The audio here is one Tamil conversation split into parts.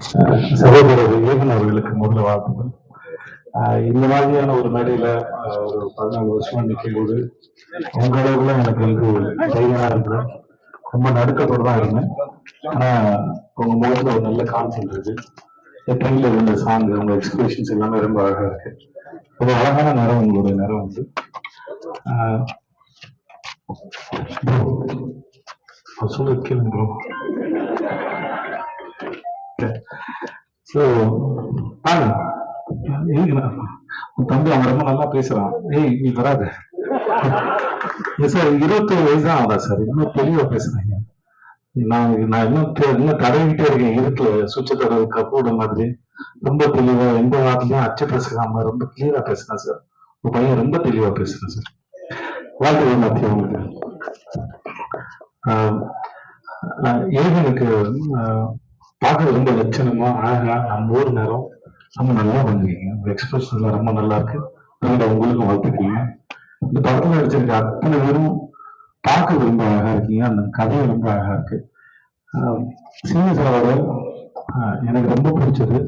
சகோதரர் ஏகன் அவர்களுக்கு முதல்ல வாழ்த்துக்கள். இந்த மாதிரியான ஒரு மேடையில ஒரு பதினாலு வருஷமா நிற்கும் போது உங்க அளவுல எனக்கு வந்து தைரியமா இருக்கு ரொம்ப நடுக்கத்தோடு தான் இருந்தேன். ஆனா உங்க முகத்துல ஒரு நல்ல கான்சென்ட் இருக்கு. ட்ரெயின்ல இருந்த சாங் உங்க எக்ஸ்பிரஷன்ஸ் எல்லாமே ரொம்ப அழகா இருக்கு. ஒரு அழகான நேரம் உங்களுடைய நேரம் வந்து ஆஹ் bro, சொல்ல கேளுங்க ஸோ பாருங்க. உன் தம்பி அவன் ரொம்ப நல்லா பேசுறான். ஏய் நீ வராது. சார் இருபத்தேழு வயசு தான் ஆகுதா சார் இன்னும் தெளிவா பேசுறீங்க. நான் நான் இன்னும் இன்னும் தடவிக்கிட்டே இருக்கேன். இருட்டுல சுவிட்ச தடவை கப்போட மாதிரி. ரொம்ப தெளிவா எந்த வார்த்தையும் அச்சு பேசுகாம ரொம்ப கிளியரா பேசுறேன் சார் உங்க பையன் ரொம்ப தெளிவா பேசுறேன் சார் வாழ்த்துக்கள் மத்திய உங்களுக்கு. ஏகனுக்கு பார்க்க ரொம்ப லட்சணமா அழகா நம்ம ஊர் நேரம் ரொம்ப நல்லா பண்ணிருக்கீங்க. உங்க எக்ஸ்பிரஷன் எல்லாம் ரொம்ப நல்லா இருக்கு. அதனால உங்களுக்கும் வாழ்த்துக்கிறீங்க இந்த படத்துல நடிச்சிருக்க அத்தனை பேரும் பார்க்க ரொம்ப அழகா இருக்கீங்க. அந்த கதை ரொம்ப அழகா இருக்கு. சீனியஸாவோட எனக்கு ரொம்ப பிடிச்சது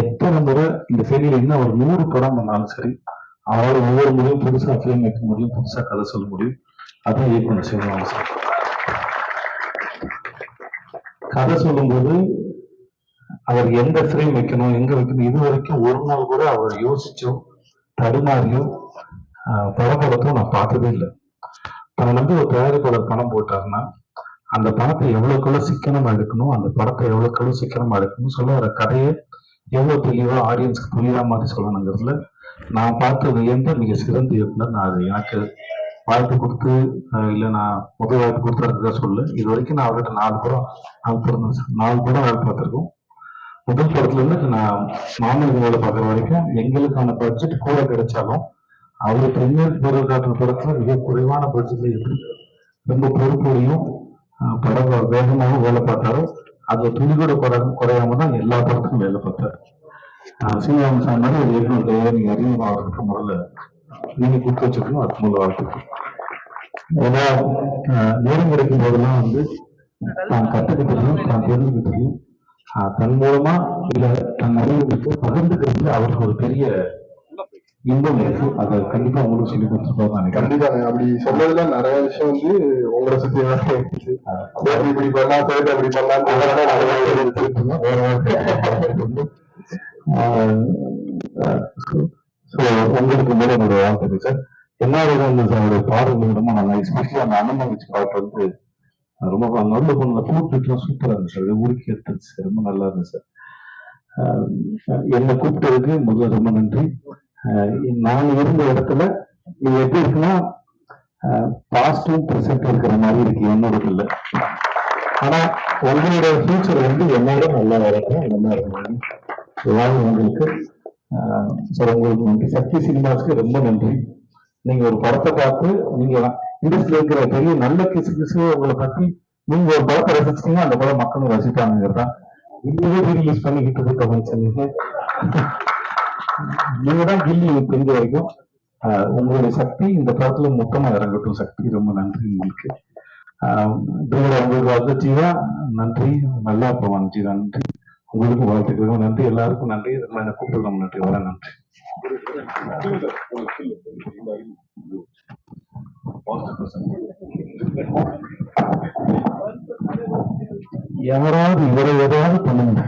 எத்தனை முறை இந்த ஃபெயிலியர் என்ன ஒரு நூறு படம் பண்ணாலும் சரி அவரோட ஒவ்வொரு முறையும் புதுசாக ஃபிலிம் வைக்க முடியும் புதுசாக கதை சொல்ல முடியும். அதான் இயக்குனர் செய்வாங்க சார் கதை சொல்லும்போது அவர் எந்த ஃப்ரேம் வைக்கணும் எங்க வைக்கணும் இது வரைக்கும் ஒரு நாள் கூட அவர் யோசிச்சோ தடுமாறியோ ஆஹ் நான் பார்த்ததே இல்லை. தன்னை வந்து ஒரு தயாரிப்பாளர் பணம் போட்டாருன்னா அந்த பணத்தை எவ்வளவுக்குள்ள சிக்கனமா எடுக்கணும் அந்த படத்தை எவ்வளவுக்குள்ள சிக்கனமா எடுக்கணும் சொல்ல வர கதையை எவ்வளவு தெளிவா ஆடியன்ஸ்க்கு புரியுற மாதிரி சொல்லணுங்கிறதுல நான் பார்த்தது எந்த மிக சிறந்த இயக்குனர் நான் அது எனக்கு வாய்ப்பு கொடுத்து இல்லை நான் முதல் வாய்ப்பு கொடுத்துறதுக்காக சொல்லு. இது வரைக்கும் நான் அவர்கிட்ட நாலு படம் நாலு படம் சார். நாலு படம் வேலை பார்த்துருக்கோம். முதல் படத்துலேருந்து நான் மாமனுக்கு வேலை பார்க்குற வரைக்கும் எங்களுக்கான பட்ஜெட் கூட கிடைச்சாலும் அவர் பிரிமியர் பொருள் காட்டுற படத்தில் மிக குறைவான பட்ஜெட்ல எப்படி ரொம்ப பொறுப்போடையும் படம் வேகமாகவும் வேலை பார்த்தாரோ அதில் துணி கூட குறை குறையாம தான் எல்லா படத்துக்கும் வேலை பார்த்தாரு. சீனிவாசன் சார் மாதிரி ஒரு இயக்குனர் கையை அறிமுகம் ஆகிறதுக்கு முதல்ல நீங்கள் கொடுத்து வச்சுக்கணும் அதுக்கு முதல்ல வாழ்த்துக்கணும் ஏன்னா நேரம் கிடைக்கும் போதெல்லாம் வந்து தான் கத்துக்கிட்டதையும் தான் தெரிஞ்சுக்கிட்டதையும் தன் மூலமா இல்ல தன் அறிவுக்கு பகிர்ந்துக்கிறதுல அவருக்கு ஒரு பெரிய இன்பம் இருக்கு. அதை கண்டிப்பா உங்களுக்கு சொல்லி கொடுத்துருப்பாரு நினைக்கிறேன். கண்டிப்பாங்க அப்படி சொன்னதுல நிறைய விஷயம் வந்து உங்களை சுத்தி அப்படி இப்படி பண்ணலாம் சேர்த்து அப்படி பண்ணலாம் உங்களுக்கு மேல என்னோட வாழ்க்கை சார். எல்லாரும் வந்து பாடல்கள் ரொம்ப நல்லா எஸ்பெஷலி அந்த அண்ணன் வச்சு பாட்டு வந்து ரொம்ப நல்ல பொண்ணு கூப்பிட்டுலாம் சூப்பரா இருந்துச்சு சார். ஊருக்கு எடுத்துருச்சு ரொம்ப நல்லா இருந்துச்சு சார். ஆஹ் என்னை கூப்பிட்டதுக்கு முதல்ல ரொம்ப நன்றி. ஆஹ் நான் இருந்த இடத்துல இது எப்படி இருக்குன்னா பாஸ்டும் ப்ரெசென்ட் இருக்கிற மாதிரி இருக்கு. என்னோட இல்லை ஆனா உங்களோட ஃபியூச்சர் வந்து என்னோட நல்லா வரணும் நல்லா இருக்கணும். எல்லாரும் உங்களுக்கு. ஆஹ் சார் உங்களுக்கு நன்றி. சக்தி சினிமாஸ்க்கு ரொம்ப நன்றி. நீங்க ஒரு படத்தை பார்த்து நீங்க இண்டஸ்ட்ரியில் இருக்கிற பெரிய நல்ல கிசு கிசு உங்களை பத்தி நீங்க ஒரு படத்தை ரசிச்சீங்கன்னா அந்த படம் மக்களும் ரசிப்பாங்கிறதா இப்பவே ரிலீஸ் பண்ணி ஹிட்டு கவனிச்சீங்க நீங்க. தான் கில்லி தெரிஞ்ச வரைக்கும். ஆஹ் உங்களுடைய சக்தி இந்த படத்துல மொத்தமா இறங்கட்டும் சக்தி. ரொம்ப நன்றி உங்களுக்கு. ஆஹ் உங்களுக்கு வாழ்த்து நன்றி. நல்லா போவான் ஜீவா நன்றி. உங்களுக்கு வாழ்த்துக்கிறோம் நன்றி. எல்லாருக்கும் நன்றி. என்ன கூப்பிடலாம் நன்றி. வர நன்றி. யாராவது இவரை எதாவது பண்ணுங்க